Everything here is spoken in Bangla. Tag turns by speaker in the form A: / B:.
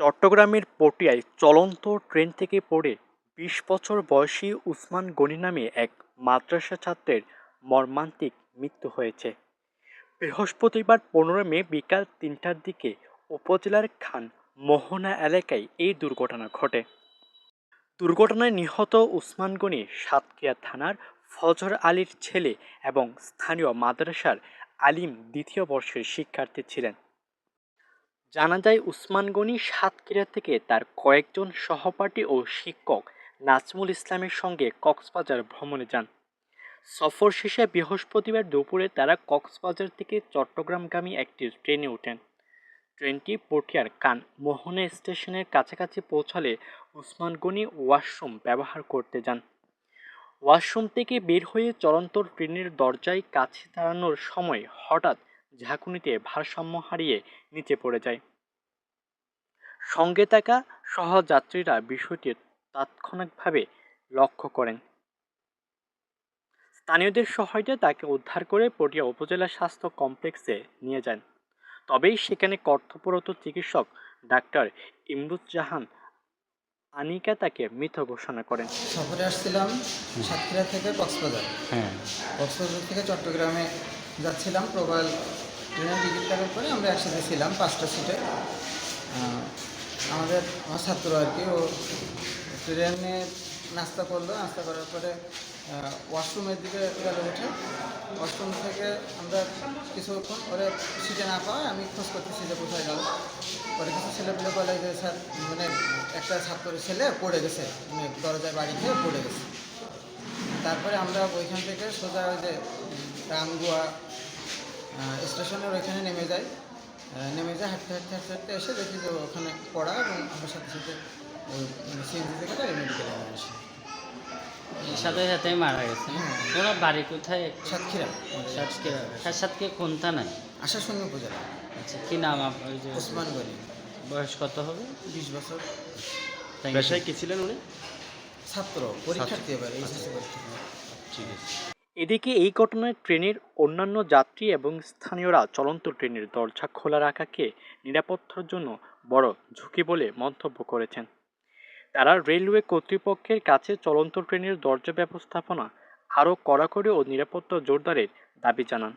A: চট্টগ্রামের পটিয়ায় চলন্ত ট্রেন থেকে পড়ে বিশ বছর বয়সী উসমান গনি নামে এক মাদ্রাসা ছাত্রের মর্মান্তিক মৃত্যু হয়েছে। বৃহস্পতিবার পনেরো মে বিকাল তিনটার দিকে উপজেলার খান মোহনা এলাকায় এই দুর্ঘটনা ঘটে। দুর্ঘটনায় নিহত উসমান গনি সাতক্ষীরা থানার ফজর আলীর ছেলে এবং স্থানীয় মাদ্রাসার আলিম দ্বিতীয় বর্ষের শিক্ষার্থী ছিলেন। জানা যায়, উসমান গনি সাতক্ষীরা থেকে তার কয়েকজন সহপাঠী ও শিক্ষক নাজমুল ইসলামের সঙ্গে কক্সবাজার ভ্রমণে যান। সফর শেষে বৃহস্পতিবার দুপুরে তারা কক্সবাজার থেকে চট্টগ্রামগামী একটি ট্রেনে ওঠেন। ট্রেনটি পটিয়ার কান মোহনা স্টেশনের কাছাকাছি পৌঁছালে উসমান গনি ওয়াশরুম ব্যবহার করতে যান। ওয়াশরুম থেকে বের হয়ে চলন্ত ট্রেনের দরজায় কাছে দাঁড়ানোর সময় হঠাৎ ঝাঁকুনিতে ভারসাম্য হারিয়ে নিচে পড়ে যায়। সঙ্গে থাকা সহযাত্রীরা বিষয়টি তাৎক্ষণিকভাবে লক্ষ্য করেন। স্থানীয়দের সহায়তায় তাকে উদ্ধার করে পটিয়া উপজেলা স্বাস্থ্য কমপ্লেক্সে নিয়ে যান। তবেই সেখানে কর্তব্যরত চিকিৎসক ডাক্তার ইমরুজ্জাহান আনিকা তাকে মৃত ঘোষণা করেন।
B: সফরে আসছিলাম সাতক্ষীরা থেকে কক্সবাজার।
C: হ্যাঁ।
B: কক্সবাজার থেকে চট্টগ্রামে যাচ্ছিলাম প্রবাল ট্রেনের টিকিট কাটার পরে আমরা একসাথে ছিলাম পাঁচটা সিটে। আমাদের আমার ছাত্র আর কি ও ট্রেনে নাস্তা করল নাস্তা করার পরে ওয়াশরুমের দিকে গেল উঠে। ওয়াশরুম থেকে আমরা কিছুক্ষণ ওরে সিটে না পাওয়ায় আমি খোঁজ করতেছি যে কোথায় গেল। পরে কিছু ছেলেগুলো বলে যে স্যার মানে একটা ছাত্র ছেলে পড়ে গেছে মানে দরজায় বাড়ি খেয়ে পড়ে গেছে। তারপরে আমরা ওইখান থেকে সোজা ওই যে রামগুয়া স্টেশনের ওইখানে নেমে যাই। নেমে যাই হাঁটতে হাঁটতে হাঁটতে হাঁটতে এসে দেখি যে ওখানে পড়া এবং আমার সাথে সাথে ওই সিএনজি থেকে মেডিকেলে নিয়ে আসি
C: সাথে সাথে মারা গেছে?
B: হ্যাঁ।
C: ওনার বাড়ি কোথায়?
B: সাতক্ষীরা।
C: সাতক্ষীরা। সাতক্ষীরা কোন থানায়
B: আশা সঙ্গে উপজেলা।
C: আচ্ছা কি নাম আপ- ওই যে
B: ওসমান গনি।
C: বয়স কত হবে?
B: বিশ বছর।
D: পেশায় কি ছিলেন উনি?
B: ছাত্র পরীক্ষার্থী এবার এইচএসসি পরীক্ষা।
D: ঠিক আছে।
A: এদিকে এই ঘটনায় ট্রেনের অন্যান্য যাত্রী এবং স্থানীয়রা চলন্ত ট্রেনের দরজা খোলা রাখাকে নিরাপত্তার জন্য বড় ঝুঁকি বলে মন্তব্য করেছেন। তারা রেলওয়ে কর্তৃপক্ষের কাছে চলন্ত ট্রেনের দরজা ব্যবস্থাপনা আরও কড়াকড়ি ও নিরাপত্তা জোরদারের দাবি জানান।